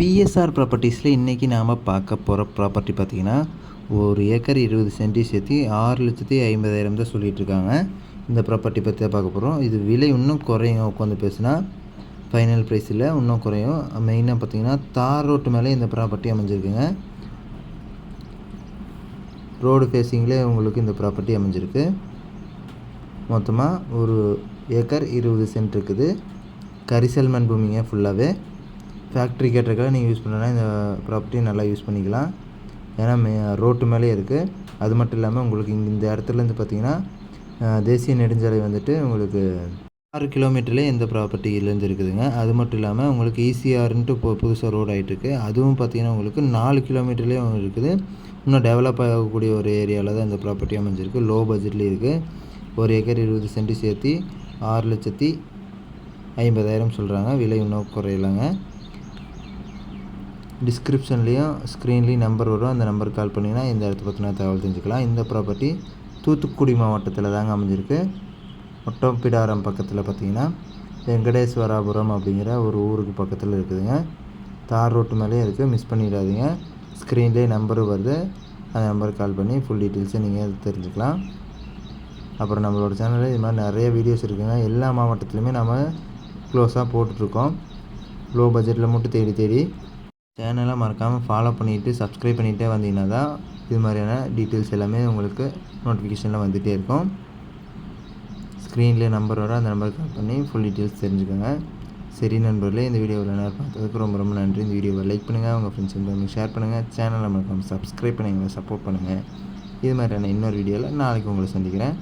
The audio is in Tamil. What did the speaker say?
பிஎஸ்ஆர் ப்ராப்பர்ட்டிஸில் இன்றைக்கி நாம் பார்க்க போகிற ப்ராப்பர்ட்டி பார்த்திங்கன்னா ஒரு ஏக்கர் இருபது சென்டி சேர்த்து ஆறு லட்சத்தி ஐம்பதாயிரம் தான் சொல்லிகிட்டு இருக்காங்க. இந்த ப்ராப்பர்ட்டி பற்றி தான் பார்க்க போகிறோம் இது விலை இன்னும் குறையும் உட்காந்து பேசுனா. ஃபைனல் ப்ரைஸில் இன்னும் குறையும். மெயினாக பார்த்தீங்கன்னா தார் ரோட்டு மேலே இந்த ப்ராப்பர்ட்டி அமைஞ்சிருக்குங்க. ரோடு ஃபேஸிங்லேயே உங்களுக்கு இந்த ப்ராப்பர்ட்டி அமைஞ்சிருக்கு. மொத்தமாக ஒரு ஏக்கர் இருபது சென்ட் இருக்குது. கரிசல் மண் பூமிங்க ஃபுல்லாகவே ஃபேக்ட்ரி கேட்டிருக்காக நீங்கள் யூஸ் பண்ணலாம் இந்த ப்ராப்பர்ட்டி நல்லா யூஸ் பண்ணிக்கலாம். ஏன்னா மே ரோட்டு மேலே இருக்குது அது மட்டும் இல்லாமல் உங்களுக்கு இங்கே இந்த இடத்துலேருந்து பார்த்தீங்கன்னா தேசிய நெடுஞ்சாலை வந்துட்டு உங்களுக்கு ஆறு கிலோமீட்டர்லேயே எந்த ப்ராப்பர்ட்டிலேருந்து இருக்குதுங்க. அது மட்டும் இல்லாமல் உங்களுக்கு ஈசிஆர்ன்ட்டு இப்போ புதுசாக ரோடு ஆகிட்டுருக்கு அதுவும் பார்த்தீங்கன்னா உங்களுக்கு நாலு கிலோமீட்டர்லேயே இருக்குது. இன்னும் டெவலப் ஆகக்கூடிய ஒரு ஏரியாவில் தான் இந்த ப்ராப்பர்ட்டி அமைஞ்சிருக்கு. லோ பட்ஜெட்லேயும் இருக்குது ஒரு ஏக்கர் இருபது சென்ட் சேர்த்து ஆறு லட்சத்தி ஐம்பதாயிரம் சொல்கிறாங்க விலை இன்னும் குறையலாங்க. டிஸ்கிரிப்ஷன்லேயும் ஸ்க்ரீன்லேயும் நம்பர் வரும். அந்த நம்பருக்கு கால் பண்ணிங்கன்னா இந்த இடத்த பற்றின தகவல் தெரிஞ்சுக்கலாம். இந்த ப்ராப்பர்ட்டி தூத்துக்குடி மாவட்டத்தில் தாங்க அமைஞ்சிருக்கு. ஒட்டப்பிடாரம் பக்கத்தில் பார்த்தீங்கன்னா வெங்கடேஸ்வராபுரம் அப்படிங்கிற ஒரு ஊருக்கு பக்கத்தில் இருக்குதுங்க. தார் ரோட்டு மேலேயே இருக்குது மிஸ் பண்ணிடாதீங்க. ஸ்க்ரீன்லேயே நம்பரும் வருது. அந்த நம்பருக்கு கால் பண்ணி ஃபுல் டீட்டெயில்ஸை நீங்கள் தெரிஞ்சுக்கலாம். அப்புறம் நம்மளோட சேனலில் இது மாதிரி நிறைய வீடியோஸ் இருக்குதுங்க எல்லா மாவட்டத்துலையுமே நம்ம க்ளோஸாக போட்டுட்ருக்கோம் லோ பட்ஜெட்டில் மட்டும் தேடி தேடி சேனலை மறக்காமல் ஃபாலோ பண்ணிவிட்டு சப்ஸ்கிரைப் பண்ணிகிட்டே வந்தீங்கன்னா தான் இது மாதிரியான டீட்டெயில்ஸ் எல்லாமே உங்களுக்கு நோட்டிஃபிகேஷனில் வந்துகிட்டே இருக்கும். ஸ்க்ரீன்லேயே நம்பர் வரும். அந்த நம்பருக்கு கால் பண்ணி ஃபுல் டீட்டெயில்ஸ் தெரிஞ்சுக்கோங்க. சரி நண்பர்களே இந்த வீடியோவில் நேரம் பார்த்ததுக்கு ரொம்ப ரொம்ப நன்றி. இந்த வீடியோவை லைக் பண்ணுங்கள் உங்கள் ஃப்ரெண்ட்ஸ் உங்களுக்கு ஷேர் பண்ணுங்கள் சேனலை மறக்காமல் சப்ஸ்கிரைப் பண்ணி எங்களை சப்போர்ட் பண்ணுங்கள் இது மாதிரியான இன்னொரு வீடியோவில் நாளைக்கு உங்களை சந்திக்கிறேன்.